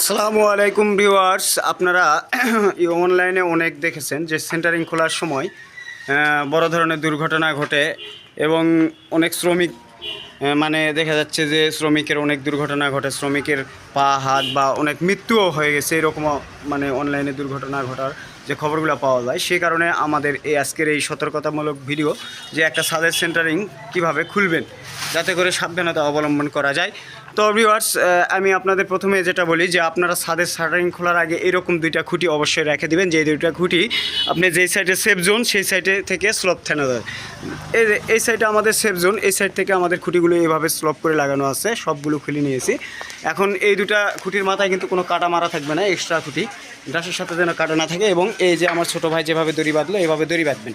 আসসালামু আলাইকুম ভিউয়ার্স, আপনারা অনলাইনে অনেক দেখেছেন যে সেন্টারিং খোলার সময় বড় ধরনের দুর্ঘটনা ঘটে এবং অনেক শ্রমিক মানে দেখা যাচ্ছে যে শ্রমিকের অনেক দুর্ঘটনা ঘটে, শ্রমিকের পা, হাত বা অনেক মৃত্যুও হয়ে গেছে এরকমও মানে অনলাইনে দুর্ঘটনা ঘটার যে খবরগুলো পাওয়া যায় সেই কারণে আমাদের এই আজকের এই সতর্কতামূলক ভিডিও যে একটা সাদের সেন্টারিং কীভাবে খুলবেন, যাতে করে সাবধানতা অবলম্বন করা যায়। তো ভিউয়ার্স আমি আপনাদের প্রথমে যেটা বলি যে আপনারা সাদের শাটারিং খোলার আগে এরকম দুইটা খুঁটি অবশ্যই রেখে দিবেন, যে দুইটা খুঁটি আপনি যেই সাইডে সেফ জোন সেই সাইডে থেকে স্লপ থেনা দেয় এই সাইডে আমাদের সেফ জোন এই সাইড থেকে আমাদের খুঁটিগুলো এইভাবে স্লপ করে লাগানো আছে, সবগুলো খুলে নিয়েছি। এখন এই দুটা খুঁটির মাথায় কিন্তু কোনো কাটা মারা থাকবে না এক্সট্রা খুঁটি। গ্রাসের সাথে যেন কাটা না থাকে এবং এই যে আমার ছোটো ভাই যেভাবে দড়ি বাঁধলো এইভাবে দড়ি বাঁধবেন।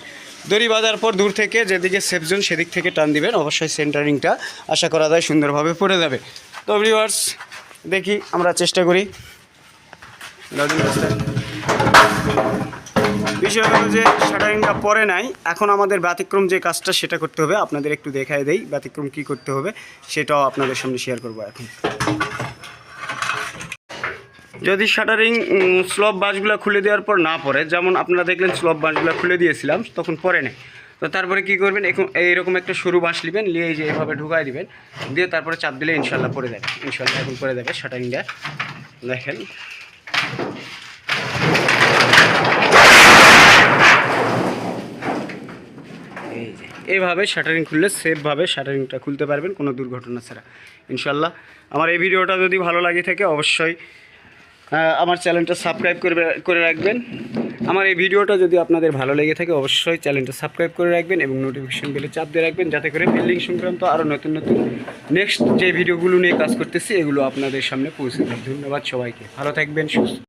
দড়ি বাঁধার পর দূর থেকে যেদিকে সেফ জোন সেদিক থেকে টান দিবেন। অবশ্যই সেন্টারিংটা আশা করা যায় সুন্দরভাবে পড়ে যাবে। তো ভিউয়ার্স দেখি আমরা চেষ্টা করি। বিষয় হলো যে শাটারিংটা পরে নাই, এখন আমাদের ব্যতিক্রম যে কাজটা সেটা করতে হবে, আপনাদের একটু দেখায় দেই ব্যতিক্রম কি করতে হবে, সেটাও আপনাদের সামনে শেয়ার করব এখন। যদি শাটারিং স্লব বাসগুলো খুলে দেওয়ার পর না পরে যেমন আপনারা দেখলেন স্লব বাসগুলো খুলে দিয়েছিলাম, তখন পরে নেই। তো তারপরে কি করবেন এখন এইরকম একটা সরু বাঁশ নেবেন, নিয়ে এই যে এইভাবে ঢুকাই দিবেন, দিয়ে তারপরে চাপ দিলে ইনশাল্লাহ পরে যাবে, ইনশাল্লাহ এখন পড়ে যাবে শাটারিংটা। দেখেন। যে শাটারিং খুললে সেফভাবে শাটারিংটা খুলতে পারবেন, কোনো দুর্ঘটনা ছাড়া। ইনশাল্লাহ আমার এই ভিডিওটা যদি ভালো লাগে থাকে, অবশ্যই আমার চ্যানেলটা সাবস্ক্রাইব করবে, করে রাখবেন। আমার এই ভিডিওটা যদি আপনাদের ভালো লেগে থাকে, অবশ্যই চ্যানেলটা সাবস্ক্রাইব করে রাখবেন এবং নোটিফিকেশন বেলে চাপ দিয়ে রাখবেন, যাতে করে বিল্ডিং সংক্রান্ত আরও নতুন নতুন নেক্সট যে ভিডিওগুলো নিয়ে কাজ করতেছি, এগুলো আপনাদের সামনে পৌঁছে যায় ধন্যবাদ সবাইকে। ভালো থাকবেন, সুস্থ